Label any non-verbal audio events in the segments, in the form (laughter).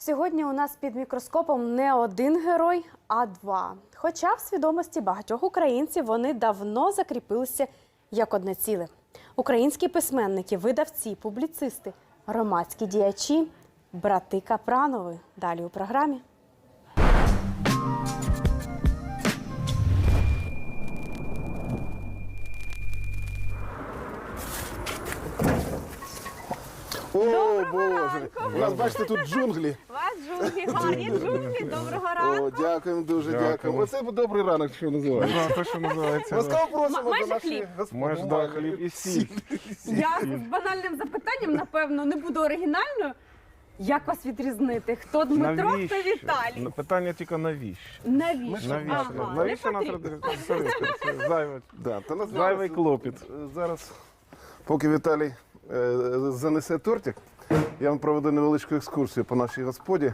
Сьогодні у нас під мікроскопом не один герой, а два. Хоча в свідомості багатьох українців вони давно закріпилися як одне ціле. Українські письменники, видавці, публіцисти, громадські діячі, брати Капранови. Далі у програмі. О, Боже! У нас, бачите, тут джунглі. Вас джунглі, гарні джунглі. Доброго О, дякуємо, дуже Дякую. дякуємо. Оце добрий ранок, що називається. Да, те, що називається. Ласкаво просимо майже до нашої хліб. да, хліб і сіль. Я з банальним запитанням, напевно, не буду оригінальною. Як вас відрізнити? Хто Дмитро, хто Віталій? Ну, Питання тільки навіщо? Навіщо? Навіщо? Ага, навіщо нам потрібно. треба це зайве? Да, та нас Зайвий зараз- клопіт. е, Зараз, поки Віталій занесе тортик, я вам проведу невеличку екскурсію по нашій господі.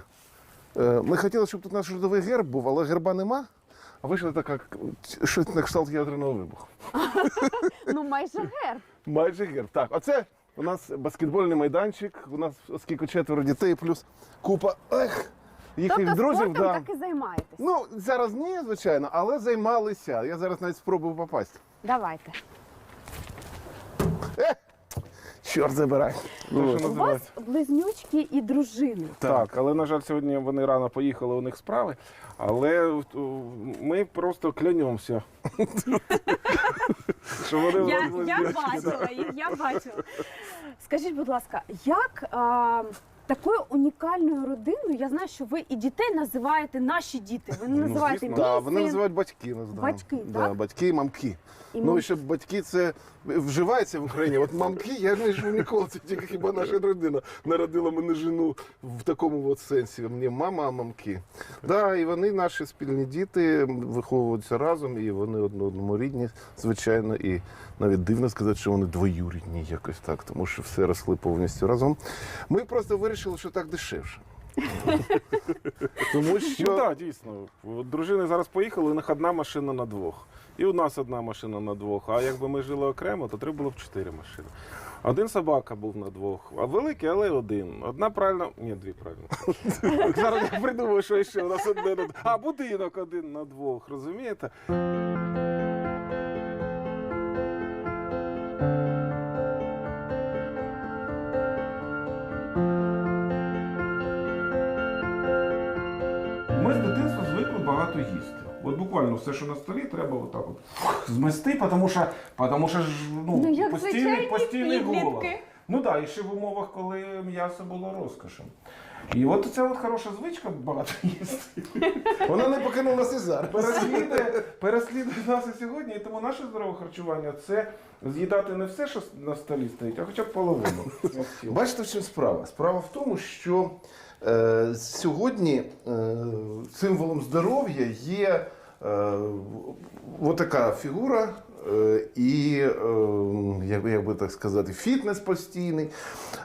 Е, ми хотіли, щоб тут наш родовий герб був, але герба нема. А вийшла така щось на кшталт ядерного вибуху. Ну, майже герб. Майже герб. Так, оце у нас баскетбольний майданчик. У нас оскільки четверо дітей, плюс купа ех, їхніх Тобто друзів. спортом Да. так і займаєтесь. Ну, зараз ні, звичайно, але займалися. Я зараз навіть спробую попасти. Давайте. Чорт забирай. Ну, У вас близнючки і дружини. Так, але на жаль, сьогодні вони рано поїхали, у них справи. Але е, ми просто клянемося. (laughs) Що вони Я, нас я близнючки, бачила їх, я бачила. Скажіть, будь ласка, як а, такою унікальною родиною, я знаю, що ви і дітей називаєте наші діти. Ви не Ну, називаєте звісно. мій Да, вони син. називають батьки нас. да. Батьки, да, так? Батьки і мамки. І Ну мам- і щоб батьки це вживається в Україні. От мамки, я не живу ніколи. Це тільки хіба наша родина народила мене жену в такому от сенсі. Мені мама, а мамки. Да, і вони наші спільні діти виховуються разом, і вони одне одному рідні, звичайно. І навіть дивно сказати, що вони двоюрідні якось так, тому що все росли повністю разом. Ми просто вирішили, що так дешевше. (laughs) Тому що Ну так, дійсно. От Дружини зараз поїхали, у них одна машина на двох. І у нас одна машина на двох. А якби ми жили окремо, то треба було б чотири машини. Один собака був на двох, а великий, але один. Одна правильно. Ні, дві правильно. (laughs) Зараз я придумав, що ще у нас одне на А будинок один на двох, розумієте? Ми з дитинства звикли багато їсти. От буквально все, що на столі, треба отак от змести, тому що, тому що ж ну, Ну, як постійний, звичайні постійний голод. підлітки. Ну так, і ще в умовах, коли м'ясо було розкошем. І от ця от хороша звичка багато їсти. вона не покинула нас і зараз. Переслідує, переслідує нас і сьогодні, і тому наше здорове харчування це з'їдати не все, що на столі стоїть, а хоча б половину. Бачите, в чому справа? Справа в тому, що сьогодні е, символом здоров'я є е, отака фігура. е, І, е, як, би- як би так сказати, фітнес постійний,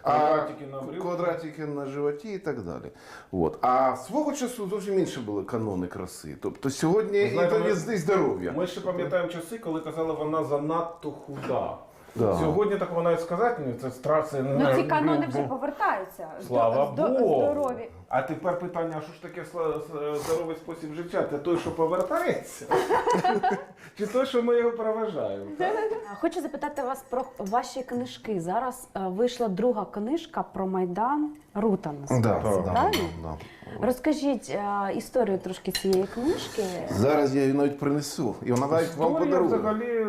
Квадратики на квадратики на животі і так далі. От. А свого часу зовсім інші були канони краси. Тобто сьогодні Знаєте, і здоров'я. Ми ще пам'ятаємо часи, коли казали, вона занадто худа. Да. Сьогодні такого навіть сказати, ні, це страх, це Ну, ці канони вже повертаються. Слава Здо- здо- Богу. Здорові. А тепер питання, а що ж таке сла- с- здоровий спосіб життя? Це той, що повертається? (laughs) Чи той, що ми його проважаємо? (laughs) Хочу запитати вас про ваші книжки. Зараз е, вийшла друга книжка про Майдан Рута. Да, називається, да, правильно? да. Розкажіть е, історію трошки цієї книжки. Зараз я її навіть принесу. І вона навіть вам Історія подарує. взагалі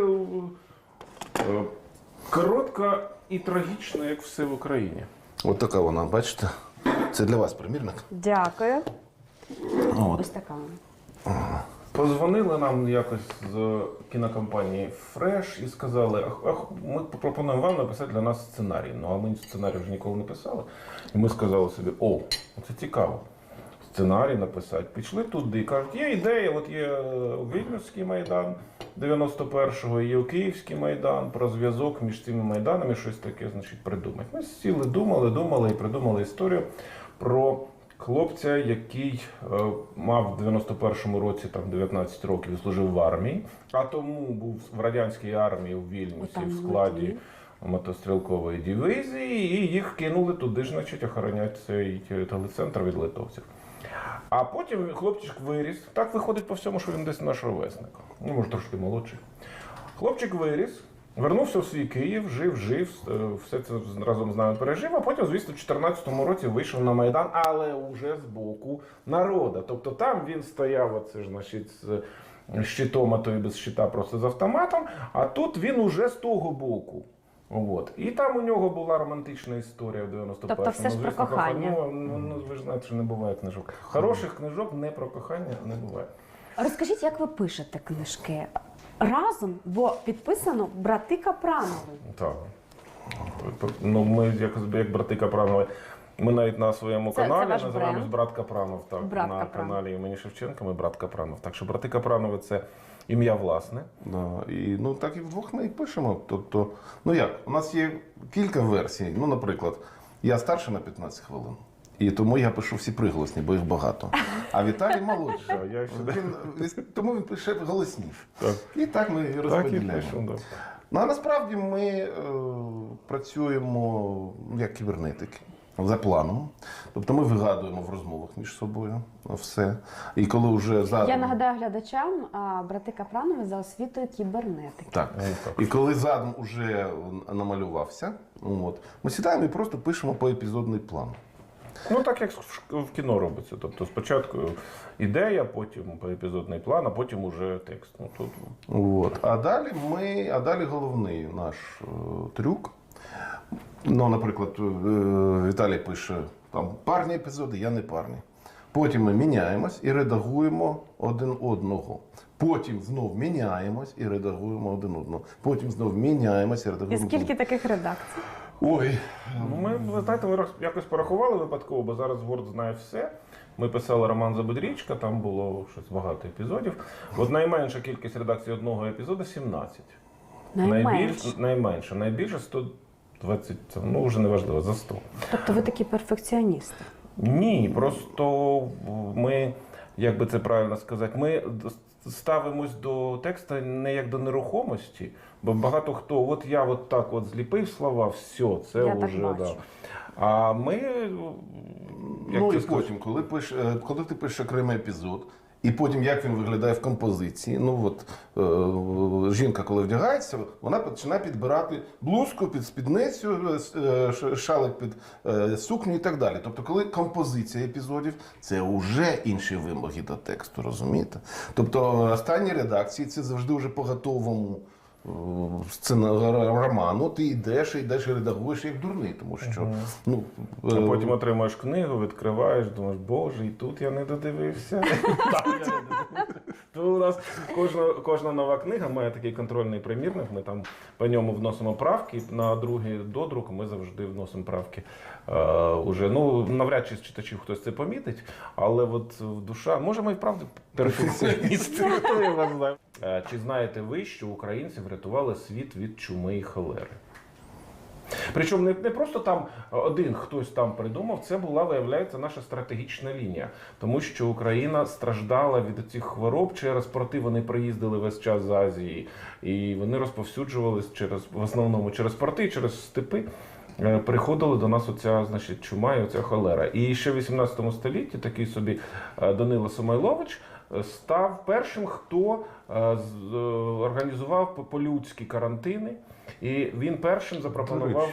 е, коротка і трагічна, як все в Україні. От така вона, бачите? Це для вас примірник. Дякую. От. Ось така. вона. Позвонили нам якось з кінокомпанії Фреш і сказали, «Ах, ах, ми пропонуємо вам написати для нас сценарій. Ну а ми сценарій вже ніколи не писали. І ми сказали собі, о, це цікаво. Сценарій написати. Пішли туди. Кажуть, є ідея, от є е, Вільнюсський майдан 91-го, є Київський майдан, про зв'язок між цими майданами, щось таке, значить, придумати. Ми сіли, думали, думали і придумали історію про хлопця, який е, мав в 91-му році там 19 років, служив в армії, а тому був в радянській армії у Вільнюсі в складі мотострілкової дивізії, і їх кинули туди ж, значить, охороняти цей телецентр від литовців. А потім хлопчик виріс. Так виходить по всьому, що він десь наш ровесник. Ну, може, трошки молодший. Хлопчик виріс, вернувся в свій Київ, жив, жив, е, все це разом з нами пережив, а потім, звісно, в 2014 році вийшов на Майдан, але вже з боку народу. Тобто там він стояв, оце ж, значить, з щитом, а то і без щита, просто з автоматом, а тут він уже з того боку. От. І там у нього була романтична історія в 91-му. Тобто все ж про Звісно, кохання. Ну, ну, ну, ви ж знаєте, що не буває книжок. Хороших книжок не про кохання не буває. Розкажіть, як ви пишете книжки? Разом, бо підписано брати Капранови. Так. Ну, ми як, як брати Капранови. Ми навіть на своєму Це- це каналі ваш називаємось? Брат Капранов. Так, Брат на Капранов. каналі імені Шевченка ми брат Капранов. Так що брати Капранови це ім'я власне. Да, і ну так і вдвох ми і пишемо. Тобто, ну як, у нас є кілька версій. Ну, наприклад, я старший на 15 хвилин. І тому я пишу всі приголосні, бо їх багато. А Віталій молодший. (laughs) Я. Він, тому він пише голосніше. Так. І так ми і Так і розподіляємо. Да. Ну а насправді ми е, працюємо ну, як кібернетики. За планом. Тобто ми вигадуємо в розмовах між собою все. І коли вже задум... Я нагадаю глядачам, а, брати Капранови за освітою кібернетики. Так. Ну. І коли задум уже намалювався, от, ми сідаємо і просто пишемо поепізодний план. Ну так як в кіно робиться. Тобто спочатку ідея, потім епізодний план, а потім уже текст. Ну, тут От. А далі ми, а далі головний наш е, трюк. Ну, наприклад, е, Віталій пише там парні епізоди, я не парні. Потім ми міняємось і редагуємо один одного. Потім знов міняємось і редагуємо один одного. Потім знов міняємось і редагуємо. І скільки таких редакцій? Ой, Ну, ми, ви знаєте, ми якось порахували випадково, бо зараз Word знає все. Ми писали роман Забудрічка, там було щось багато епізодів. От найменша кількість редакцій одного епізоду 17. Найменше. Найбільш, найменше, найбільше 120, ну вже неважливо, за 100. Тобто ви такі перфекціоністи. Ні, просто ми, як би це правильно сказати, ми ставимось до тексту не як до нерухомості, бо багато хто, от я от так от зліпив слова, все, це Я так бачу. да. А ми, як ну і потім, коли, пиш, е, коли ти пишеш окремий епізод, і потім як він виглядає в композиції. Ну от е, жінка, коли вдягається, вона починає підбирати блузку під спідницю, е, е, шалик під е, сукню і так далі. Тобто, коли композиція епізодів, це вже інші вимоги до тексту, розумієте? Тобто останні редакції це завжди вже по готовому. Е, Сцена роману, ти йдеш, і йдеш і редагуєш як дурний, тому що ну а е, потім отримаєш книгу, відкриваєш, думаєш, боже, і тут я не додивився. (laughs) Так, я не додивився. То у нас кожна, кожна нова книга має такий контрольний примірник. Ми там по ньому вносимо правки. На другий додрук ми завжди вносимо правки. Е, уже, ну, навряд чи з читачів хтось це помітить, але от душа, може, ми і вправді перфекціоністи. хто його знає. Е, Чи знаєте ви, що українці врятували світ від чуми і холери? Причому не, не просто там один хтось там придумав, це була, виявляється, наша стратегічна лінія. Тому що Україна страждала від цих хвороб через порти. Вони приїздили весь час з Азії, і вони розповсюджувались через в основному через порти, через степи. Е, Приходили до нас оця значить, чума і оця холера. І ще в 18 столітті такий собі е, Данило Самойлович е, став першим, хто е, е, організував по- по-людськи карантини. І він першим запропонував.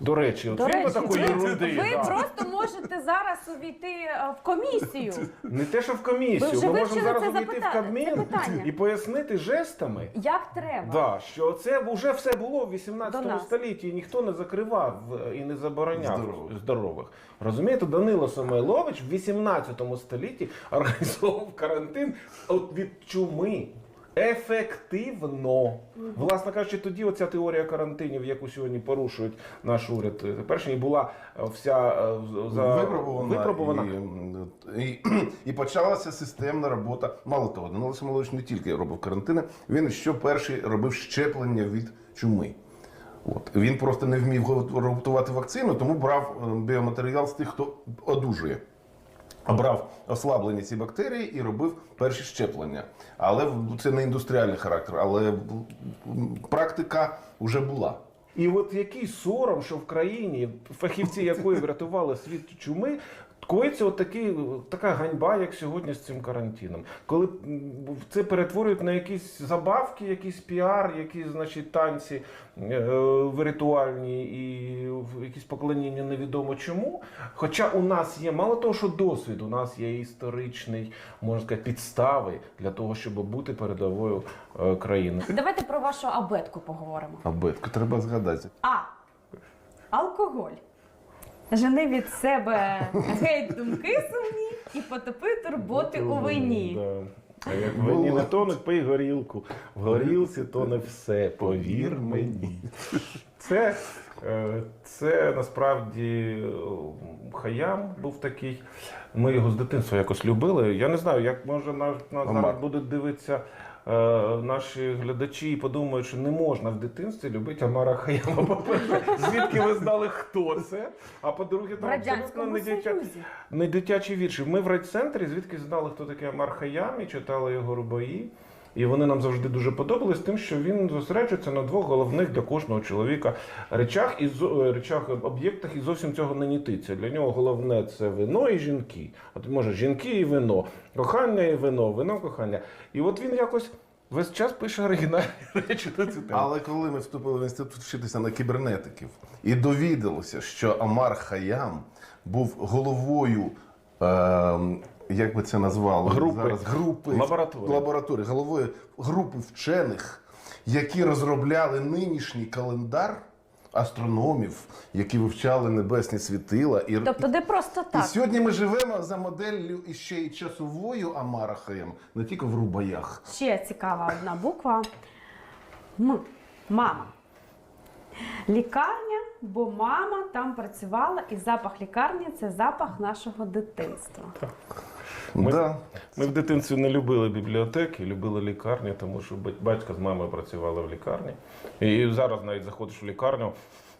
До речі, от До він речі, такої ви, ерунди. ви да. просто можете зараз увійти е, в комісію. Не те, що в Ви комісію. вже Ми вивчили можемо зараз це увійти в запита- Кабмін питання. і пояснити жестами. Як треба? Да, що це вже все було в 18 нас. столітті, і ніхто не закривав е, і не забороняв Здорових. здорових. Розумієте, Данило Самойлович в 18 столітті організовував карантин от від чуми. Ефективно. Власне кажучи, тоді оця теорія карантинів, яку сьогодні порушують наш уряд, е, теперішній була е, вся е, за випробувана, випробувана. І, і, і почалася системна робота. Мало того, Данило Самолович не тільки робив карантини, він ще перший робив щеплення від чуми. От. Він просто не вмів го- готувати вакцину, тому брав біоматеріал з тих, хто одужує. Брав ослаблені ці бактерії і робив перші щеплення. Але це не індустріальний характер, але практика вже була. І от який сором, що в країні, фахівці якої врятували світ чуми, коїться от такий, така ганьба, як сьогодні з цим карантином. Коли це перетворюють на якісь забавки, якийсь піар, якісь значить, танці е, ритуальні і якісь поклоніння невідомо чому. Хоча у нас є мало того, що досвід, у нас є історичний, можна сказати, підстави для того, щоб бути передовою е, країною. Давайте про вашу абетку поговоримо. Абетку треба згадати. А. Алкоголь. Жени від себе геть думки сумні і потопи турботи у вині. Да. А як вині не тонуть, пий горілку. В горілці тоне все, повір мені. Це, е, це насправді Хаям був такий. Ми його з дитинства якось любили. Я не знаю, як може нас, нас зараз будуть дивитися. Е, Наші глядачі подумають, що не можна в дитинстві любити Амара Хаяма. По-перше, звідки ви знали, хто це? А по-друге, там абсолютно не дитя... Не дитячі вірші. Ми в райцентрі, звідки знали, хто такий Амар Хаям, і читали його рубаї. І вони нам завжди дуже подобались тим, що він зосереджується на двох головних для кожного чоловіка речах і е, речах об'єктах, і зовсім цього не нітиться. Для нього головне це вино і жінки. От може жінки і вино, кохання і вино, вино, кохання. І от він якось весь час пише оригінальні (laughs) речі на цю тему. Але коли ми вступили в інститут вчитися на кібернетиків і довідалося, що Амар Хаям був головою, е, як би це назвало Групи. зараз, групи Лабораторії. лабораторії, головою групи вчених, які розробляли нинішній календар астрономів, які вивчали небесні світила. І, Тобто, де просто і сьогодні ми живемо за моделлю іще й часовою Амара Хаям, не тільки в рубаях. Ще цікава одна буква. М. Мама. Лікарня, бо мама там працювала, і запах лікарні це запах нашого дитинства. Ми- Да. Ми в дитинстві не любили бібліотеки, любили лікарні, тому що бать- батько з мамою працювали в лікарні. І зараз навіть заходиш в лікарню,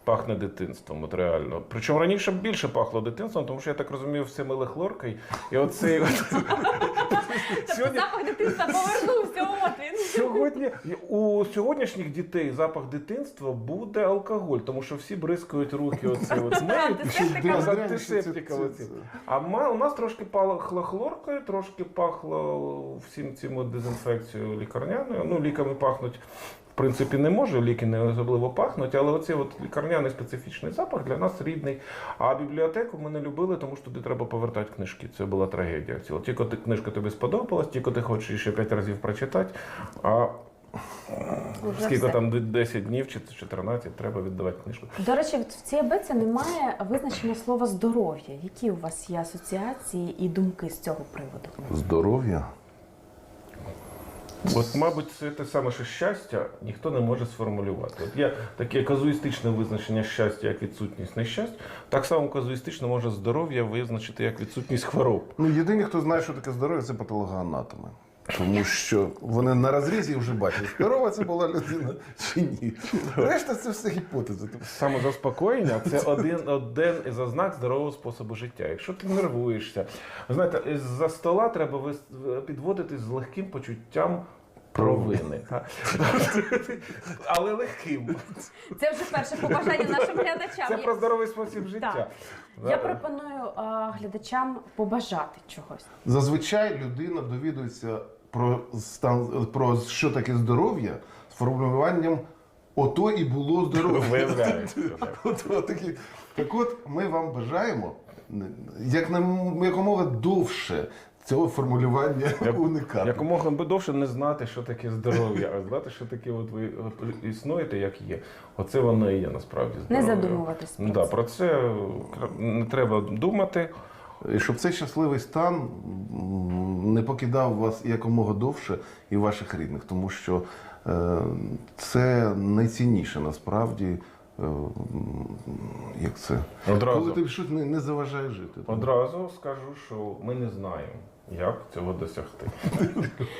пахне дитинством, от реально. Причому раніше більше пахло дитинством, тому що я так розумію, все мили хлоркою. І оцей от... (laughs) сьогодні, Запах дитинства повернувся, от він. сьогодні у сьогоднішніх дітей запах дитинства буде алкоголь, тому що всі бризкають руки оце от миють. З цим. А ма- у нас трошки пахло хлоркою, трошки пахло всім цим дезінфекцією лікарняною. Ну, ліками пахнуть. В принципі, не може, ліки не особливо пахнуть, але оцей от лікарняний специфічний запах для нас рідний. А бібліотеку ми не любили, тому що туди треба повертати книжки. Це була трагедія. ціла. Тільки ти книжка тобі сподобалась, тільки ти хочеш ще п'ять разів прочитати. А Вже скільки все. там 10 днів чи 14 треба віддавати книжку. До речі, в цій абеці немає визначення слова здоров'я. Які у вас є асоціації і думки з цього приводу? Здоров'я. От, мабуть, це те саме, що щастя ніхто не може сформулювати. От є таке казуїстичне визначення щастя як відсутність нещастя, так само казуїстично може здоров'я визначити як відсутність хвороб. Ну, єдині, хто знає, що таке здоров'я, це патологоанатоми. Тому що вони на розрізі вже бачать, здорова це була людина чи ні. Решта це все гіпотези. Самозаспокоєння це один, один із ознак здорового способу життя. Якщо ти нервуєшся, знаєте, з за стола треба підводитись з легким почуттям. Провини. (laughs) Але легким. Це вже перше побажання нашим глядачам. Це про здоровий спосіб життя. Я пропоную а, глядачам побажати чогось. Зазвичай людина довідується про стан про що таке здоров'я з формулюванням ото і було здоров'я. (laughs) Так. От, ми вам бажаємо як нам якомога довше цього формулювання Як- уникати. Якомога би довше не знати, що таке здоров'я, а знати, що таке от ви от існуєте, як є. Оце воно і є насправді Не задумуватись про да, це. про це не треба думати. І щоб цей щасливий стан не покидав вас якомога довше і ваших рідних, тому що е, це найцінніше насправді. Е, Як це? Одразу. Коли ти щось не, не заважає жити. Одразу скажу, що ми не знаємо, як цього досягти.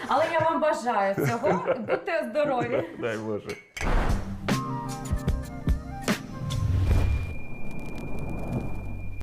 Але я вам бажаю цього. (laughs) Будьте здорові. Дай Боже.